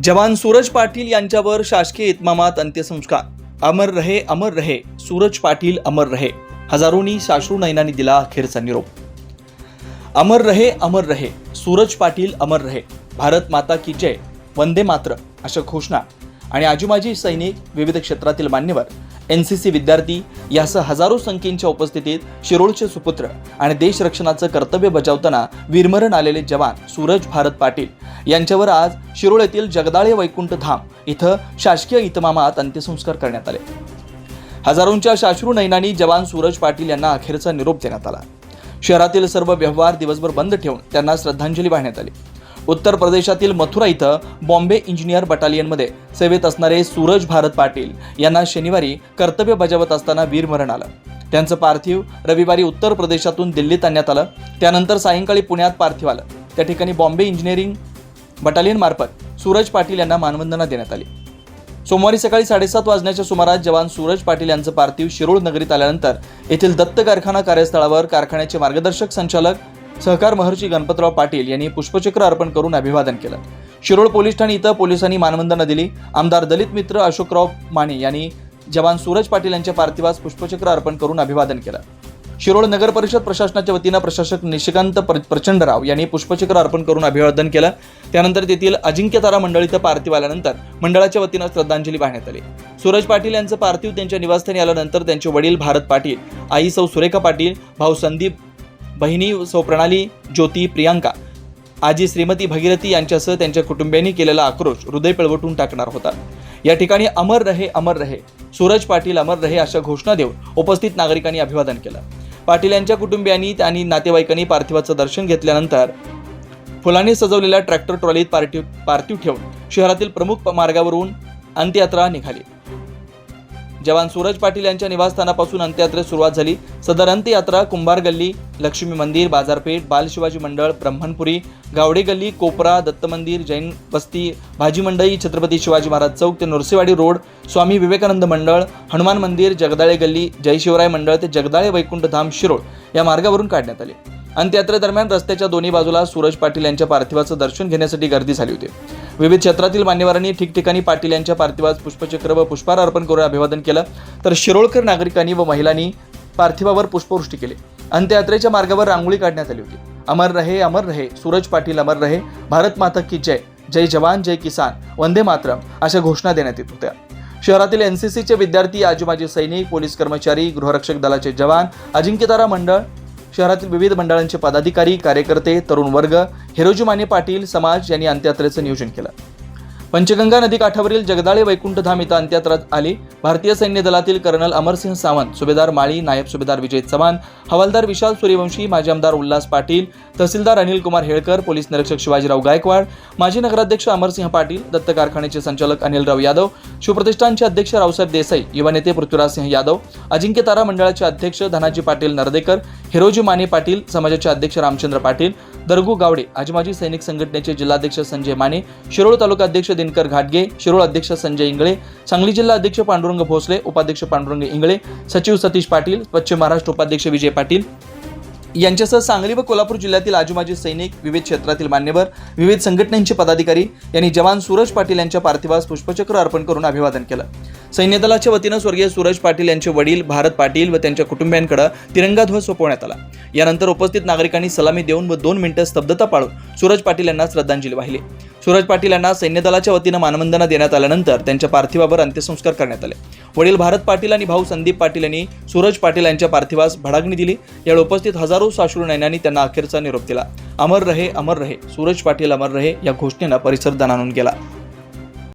जवान सूरज पाटील यांच्यावर शासकीय इतमामात अंत्यसंस्कार. अमर रहे अमर रहे सूरज पाटील अमर रहे. हजारोनी साश्रू नयनांनी दिला अखेरचा निरोप. अमर रहे अमर रहे सूरज पाटील अमर रहे. भारत माता की जय. वंदे मात्र अशा घोषणा. आणि आजूबाजी सैनिक विविध क्षेत्रातील मान्यवर. एन सी सी विद्यार्थी यासह हजारो संख्येच्या उपस्थितीत शिरोळचे सुपुत्र आणि देशरक्षणाचं कर्तव्य बजावताना वीरमरण आलेले जवान सूरज भारत पाटील यांच्यावर आज शिरोळ येथील जगदाळे वैकुंठ धाम इथं शासकीय इतमामात अंत्यसंस्कार करण्यात आले. हजारोंच्या शाश्रू नैनानी जवान सूरज पाटील यांना अखेरचा निरोप देण्यात आला. शहरातील सर्व व्यवहार दिवसभर बंद ठेवून त्यांना श्रद्धांजली वाहण्यात आली. उत्तर प्रदेशातील मथुरा इथं बॉम्बे इंजिनियर बटालियनमध्ये सेवेत असणारे सूरज भारत पाटील यांना शनिवारी कर्तव्य बजावत असताना वीरमरण आलं. त्यांचं पार्थिव रविवारी उत्तर प्रदेशातून दिल्लीत आणण्यात आलं. त्यानंतर सायंकाळी पुण्यात पार्थिव आलं. त्या ठिकाणी बॉम्बे इंजिनिअरिंग बटालियनमार्फत सूरज पाटील यांना मानवंदना देण्यात आली. सोमवारी सकाळी साडेसात वाजण्याच्या सुमारास जवान सूरज पाटील यांचं पार्थिव शिरोळ नगरीत आल्यानंतर येथील दत्त कारखाना कार्यस्थळावर कारखान्याचे मार्गदर्शक संचालक सहकार महर्षी गणपतराव पाटील यांनी पुष्पचक्र अर्पण करून अभिवादन केलं. शिरोळ पोलीस ठाणे इथं पोलिसांनी मानवंदना दिली. आमदार दलित मित्र अशोकराव माने यांनी जवान सूरज पाटील यांच्या पार्थिवास पुष्पचक्र अर्पण करून अभिवादन केलं. शिरोळ नगर परिषद प्रशासनाच्या वतीनं प्रशासक निशिकांत प्र- प्रचंडराव यांनी पुष्पचक्र अर्पण करून अभिवादन केलं. त्यानंतर तेथील अजिंक्य तारा मंडळ इथं पार्थिव आल्यानंतर मंडळाच्या वतीनं श्रद्धांजली वाहण्यात आली. सूरज पाटील यांचं पार्थिव त्यांच्या निवासस्थानी आल्यानंतर त्यांचे वडील भारत पाटील आई सौ सुरेखा पाटील भाऊ संदीप बहिणी सौप्रणाली ज्योती प्रियांका. आजी श्रीमती भगीरथी यांच्यासह त्यांच्या कुटुंबियांनी केलेला आक्रोश हृदय पिळवटून टाकणार होता. या ठिकाणी अमर रहे अमर रहे सूरज पाटील अमर रहे अशा घोषणा देऊन उपस्थित नागरिकांनी अभिवादन केलं. पाटील यांच्या कुटुंबियांनी आणि नातेवाईकांनी पार्थिवाचं दर्शन घेतल्यानंतर फुलांनी सजवलेल्या ट्रॅक्टर ट्रॉलीत पार्थिव पार्थिव ठेवून शहरातील प्रमुख मार्गावरून अंत्ययात्रा निघाली. जवान सूरज पाटील यांच्या निवासस्थानापासून अंत्ययात्रेस सुरुवात झाली. सदर अंत्ययात्रा कुंभार गल्ली लक्ष्मी मंदिर बाजारपेठ बाल शिवाजी मंडळ ब्रह्मणपुरी गावडे गल्ली कोपरा दत्त मंदिर जैन वस्ती भाजी मंडई छत्रपती शिवाजी महाराज चौक ते नरसेवाडी रोड स्वामी विवेकानंद मंडळ हनुमान मंदिर जगदाळे गल्ली जय शिवराय मंडळ ते जगदाळे वैकुंठ धाम शिरोळ या मार्गावरून काढण्यात आले. अंत्ययात्रेदरम्यान रस्त्याच्या दोन्ही बाजूला सूरज पाटील यांच्या पार्थिवाचं दर्शन घेण्यासाठी गर्दी झाली होती. विविध क्षेत्रातील मान्यवरांनी ठिकठिकाणी पाटील यांच्या पार्थिवास पुष्पचक्र व पुष्पहार अर्पण करून अभिवादन केलं. तर शिरोळकर नागरिकांनी व महिलांनी पार्थिवावर पुष्पवृष्टी केली. अंत्ययात्रेच्या मार्गावर रांगोळी काढण्यात आली होती. अमर रहे अमर रहे सूरज पाटील अमर रहे भारत माता की जय जय जवान जय किसान वंदे मातरम अशा घोषणा देण्यात येत होत्या. शहरातील एनसीसीचे विद्यार्थी आजूबाजी सैनिक पोलीस कर्मचारी गृहरक्षक दलाचे जवान अजिंक्यतारा मंडळ शहरातील विविध मंडळांचे पदाधिकारी कार्यकर्ते तरुण वर्ग हिरोजी माने पाटील समाज यांनी अंत्ययात्रेचं नियोजन केलं. पंचगंगा नदी काठावरील जगदाळे वैकुंठधाम इथं अंत्ययात्रा आली. भारतीय सैन्य दलातील कर्नल अमरसिंह सावंत सुभेदार माळी नायब सुभेदार विजय चव्हाण हवालदार विशाल सूर्यवंशी माजी आमदार उल्हास पाटील तहसीलदार अनिल कुमार हेळकर पोलीस निरीक्षक शिवाजीराव गायकवाड माजी नगराध्यक्ष अमरसिंह पाटील दत्त कारखान्याचे संचालक अनिलराव यादव शिवप्रतिष्ठानचे अध्यक्ष रावसाहेब देसाई युवा नेते पृथ्वीराज सिंह यादव अजिंक्य तारा मंडळाचे अध्यक्ष धनाजी पाटील नरदेकर हिरोजी माने पाटील समाजाचे अध्यक्ष रामचंद्र पाटील दरगू गावडे आजमाजी सैनिक संघटनेचे जिल्हाध्यक्ष संजय माने शिरोळ तालुका अध्यक्ष दिनकर घाटगे शिरोळ अध्यक्ष संजय इंगळे सांगली जिल्हा अध्यक्ष पांडुरंग भोसले उपाध्यक्ष पांडुरंग इंगळे सचिव सतीश पाटील पश्चिम महाराष्ट्र उपाध्यक्ष विजय पाटील यांच्यासह सांगली व कोल्हापूर जिल्ह्यातील आजूबाजी सैनिक विविध क्षेत्रातील मान्यवर विविध संघटनांचे पदाधिकारी यांनी जवान सूरज पाटील यांच्या पार्थिवास पुष्पचक्र अर्पण करून अभिवादन केलं. सैन्य दलाच्या वतीनं स्वर्गीय सूरज पाटील यांचे वडील भारत पाटील व त्यांच्या कुटुंबियांकडे तिरंगा ध्वज सोपवण्यात आला. यानंतर उपस्थित नागरिकांनी सलामी देऊन व दोन मिनिटं स्तब्धता पाळून सूरज पाटील यांना श्रद्धांजली वाहिली. सूरज पाटील यांना सैन्य दलाच्या वतीनं मानवंदना देण्यात आल्यानंतर त्यांच्या पार्थिवावर अंत्यसंस्कार करण्यात आले. वडील भारत पाटील आणि भाऊ संदीप पाटील यांनी सूरज पाटील यांच्या पार्थिवास भडागणी दिली. यावेळी उपस्थित हजारो साश्रू नैन्यांनी त्यांना अखेरचा निरोप दिला. अमर रहे अमर रहे सूरज पाटील अमर रहे या घोषणेनं परिसर दणानून गेला.